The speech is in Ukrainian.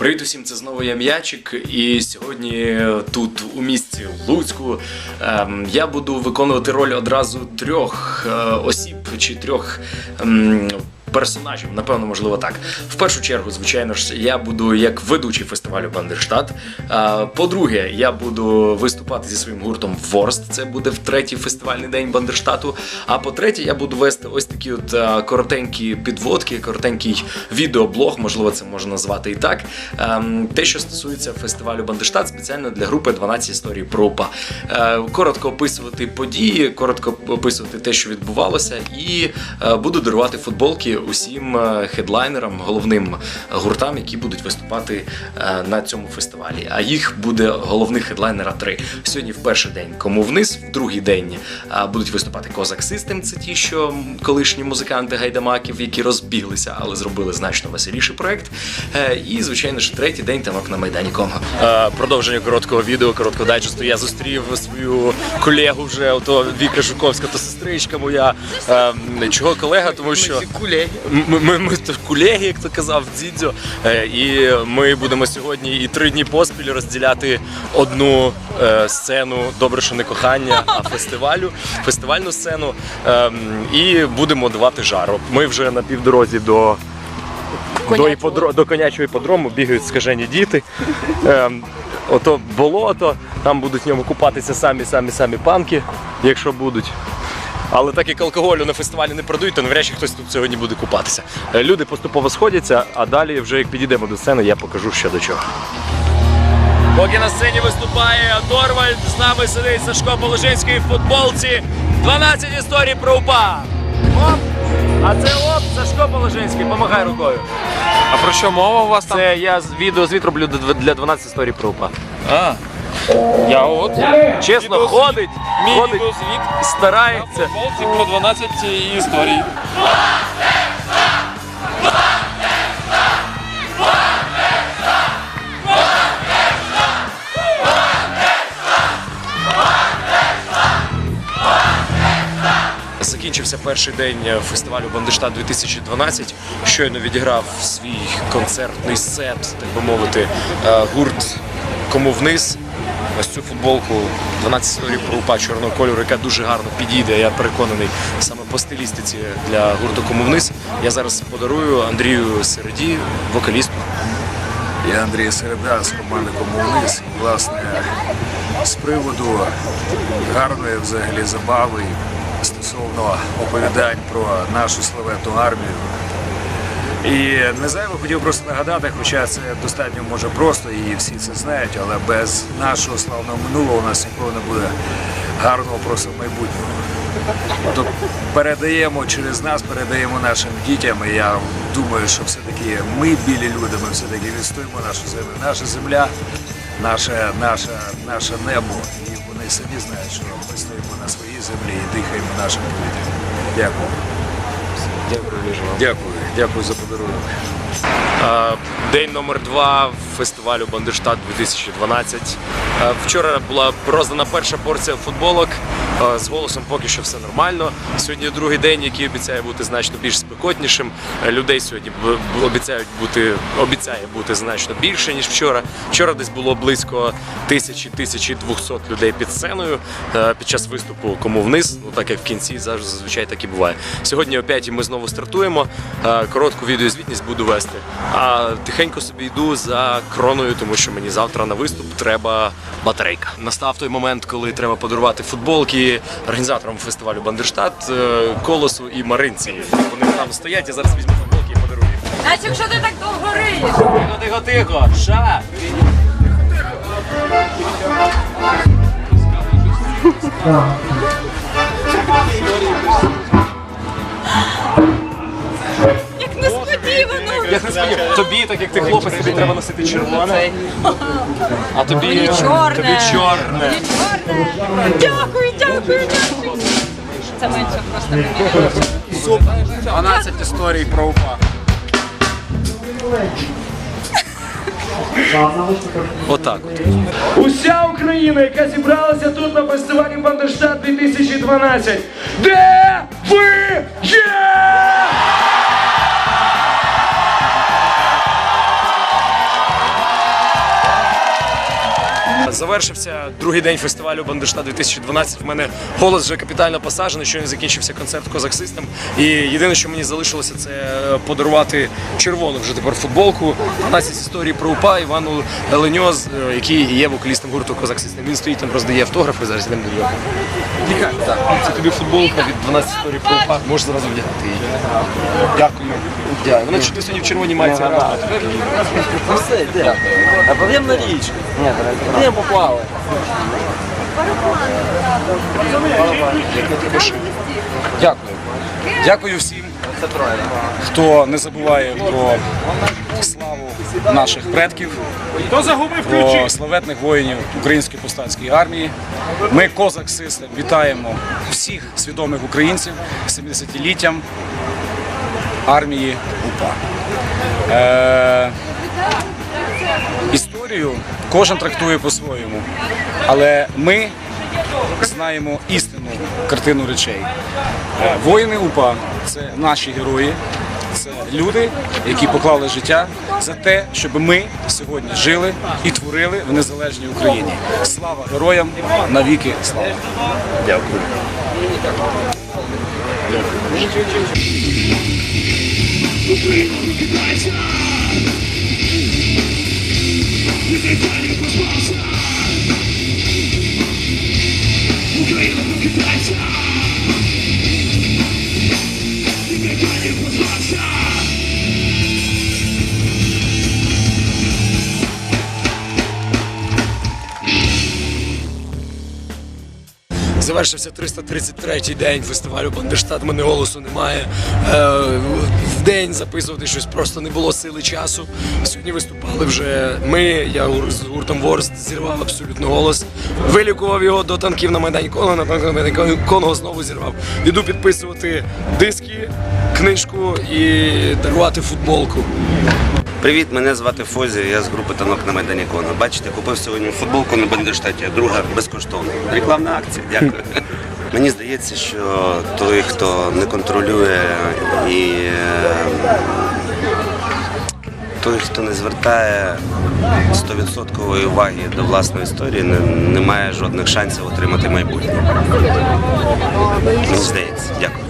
Привіт усім, це знову я М'ячик. І сьогодні тут у місті Луцьку ем, я буду виконувати роль одразу трьох е, осіб чи трьох. Персонажів, напевно, можливо, так. В першу чергу, звичайно ж, я буду як ведучий фестивалю Бандерштат. По-друге, я буду виступати зі своїм гуртом Ворст. Це буде в третій фестивальний день Бандерштату. А по-третє, я буду вести ось такі от коротенькі підводки, коротенький відеоблог, можливо, це можна назвати і так. Ем, Те, що стосується фестивалю Бандерштат, спеціально для групи 12 історій про УПА. Е, Коротко описувати події, коротко описувати те, що відбувалося, і е, буду дарувати футболки усім е, хедлайнерам, головним гуртам, які будуть виступати е, на цьому фестивалі. А їх буде головних хедлайнера три. Сьогодні в перший день кому вниз, в другий день е, будуть виступати Козак Систем. Це ті, що колишні музиканти гайдамаків, які розбіглися, але зробили значно веселіший проект. І, звичайно ж, третій день танок на майдані Конго. Продовження короткого відео, короткого дайджесту. Я зустрів свою колегу вже, ото Віка Жуковська, то сестричка моя. Е, Чого колега? Тому що ми, ми, ми колеги, як то казав Дзідзьо. Е, І ми будемо сьогодні і три дні поспіль розділяти одну е, сцену добре, що не кохання, а фестивалю, фестивальну сцену. Ем, І будемо давати жару. Ми вже на півдорозі до. До, іподро, до конячого іподрому бігають скажені діти. Ем, ото болото, там будуть в ньому купатися самі самі самі панки, якщо будуть. Але так як алкоголю на фестивалі не продають, то навряд чи хтось тут сьогодні буде купатися. Е, Люди поступово сходяться, а далі, вже як підійдемо до сцени, я покажу ще до чого. Поки на сцені виступає Торвальд, з нами сидить Сашко Положинський в футболці. 12 історій про УПА. Оп! А це оп, Сашко Положинський, помагай рукою. А про що мова у вас там? Це я з відео звіт роблю для- для 12 історій про УПА. А. Я от. Чесно, Відеозвіт. ходить, Мій ходить, відеозвіт на старається. футболці про 12 історій. Закінчився перший день фестивалю Бандерштат 2012. Щойно відіграв свій концертний сет, так би мовити, е, гурт Кому вниз. Ось цю футболку 12 історій про чорного кольору, яка дуже гарно підійде. Я переконаний саме по стилістиці для гурту Кому вниз. Я зараз подарую Андрію Середі, вокалісту. Я Андрій Середа з команди Комуниз. І, власне, з приводу гарної взагалі забави стосовно оповідань про нашу славетну армію. І не зайво хотів просто нагадати, хоча це достатньо може просто і всі це знають, але без нашого славного минулого у нас ніколи не буде гарного просто майбутнього. Тобто передаємо через нас, передаємо нашим дітям. І я думаю, що все-таки ми, білі люди, ми все-таки відстоїмо нашу землю. Наша земля, наше, наше, наше небо. І вони самі знають, що ми стоїмо на своїй землі і дихаємо нашим повітрям. Дякую. Дякую, дуже вам. Дякую, дякую за подарунок. День номер два фестивалю Бандерштат 2012. Е, Вчора була роздана перша порція футболок. З голосом поки що все нормально. Сьогодні другий день, який обіцяє бути значно більш спекотнішим. Людей сьогодні обіцяють бути, обіцяє бути значно більше, ніж вчора. Вчора десь було близько тисячі тисячі двохсот людей під сценою під час виступу кому вниз. Ну так як в кінці зазвичай так і буває. Сьогодні о 5 ми знову стартуємо. Е, Коротку відеозвітність буду вести. А тихенько собі йду за кроною, тому що мені завтра на виступ треба батарейка. Настав той момент, коли треба подарувати футболки організаторам фестивалю Бандерштат, е, Колосу і Маринці. Вони там стоять, я зараз візьму футболки і подарую. Значить, якщо ти так довго риєш. Тихо, тихо, тихо, ша! Як Тобі, так як ти хлопець, тобі треба носити червоне. А тобі Мені чорне. Тобі чорне. Чорне. Дякую, дякую, дякую. Це менше просто мені. 12 історій про УПА. Отак от. Уся Україна, яка зібралася тут на фестивалі Бандерштат 2012. Де ви є? Завершився другий день фестивалю Бандерштат 2012. В мене голос вже капітально посаджений, щойно закінчився концерт Козак Систем. І єдине, що мені залишилося, це подарувати червону вже тепер футболку. 12 історій про УПА Івану Леньоз, е, який є вокалістом гурту Козак Систем. Він стоїть там, роздає автографи. Зараз йдемо до нього. Це тобі футболка від 12 історій про УПА. Можеш зразу вдягати її. Дякую. Дякую. Вона що ти сьогодні в червоній майці. Ну все, йде. А пойдемо на річку. Ні, поплавати. Дякую. Дякую всім, хто не забуває про славу наших предків, про славетних воїнів Української повстанської армії. Ми, Козак Систем, вітаємо всіх свідомих українців 70-літтям армії УПА. Е, історію кожен трактує по-своєму, але ми знаємо істинну картину речей. Е, Воїни УПА це наші герої, це люди, які поклали життя за те, щоб ми сьогодні жили і творили в незалежній Україні. Слава героям! Навіки слава! Дякую. Завершився 333-й день фестивалю Бандерштат. Мене голосу немає. Е, в день записувати щось просто не було сили часу. Сьогодні виступали вже ми. Я з гуртом Ворст зірвав абсолютно голос. Вилікував його до танків на Майдані Конго, на танків на Майдані Конго знову зірвав. Іду підписувати диски, книжку і дарувати футболку. Привіт, мене звати Фозі, я з групи танок на Майдані Кона. Бачите, купив сьогодні футболку на Бандерштаті, друга безкоштовно. Рекламна акція, дякую. Мені здається, що той, хто не контролює і е, той, хто не звертає 100% уваги до власної історії, не, не має жодних шансів отримати майбутнє. Мені здається, дякую.